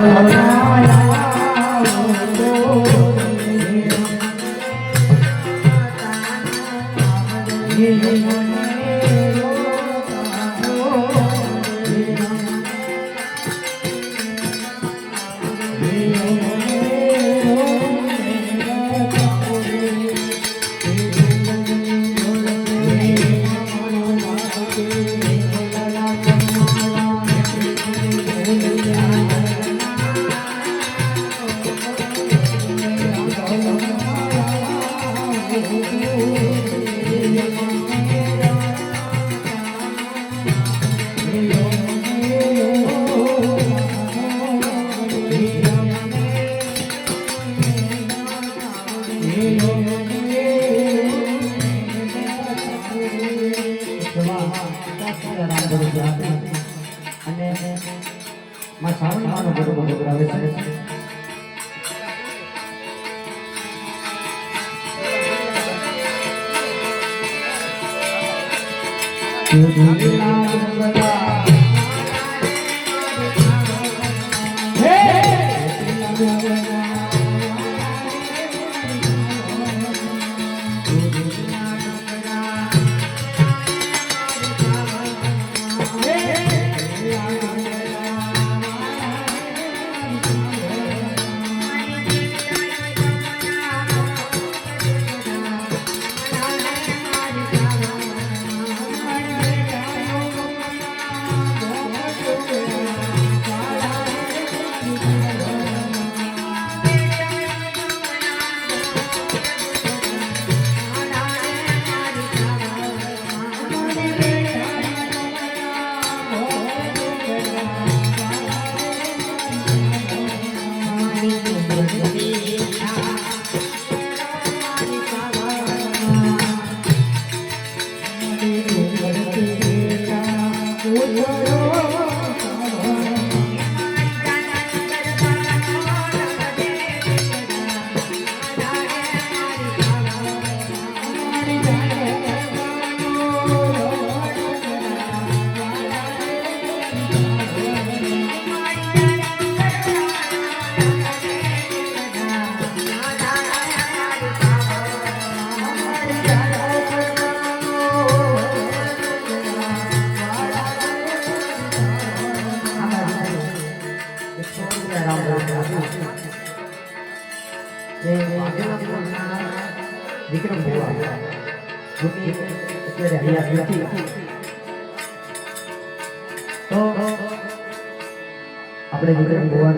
Yeah, yeah, yeah. અને માં શ્રાવણ માનો બરોબર ગભરાવે છે. 嗯。વિક્રમ ભુવા અત્યારે હયાત નથી તો આપણે વિક્રમ ભુવા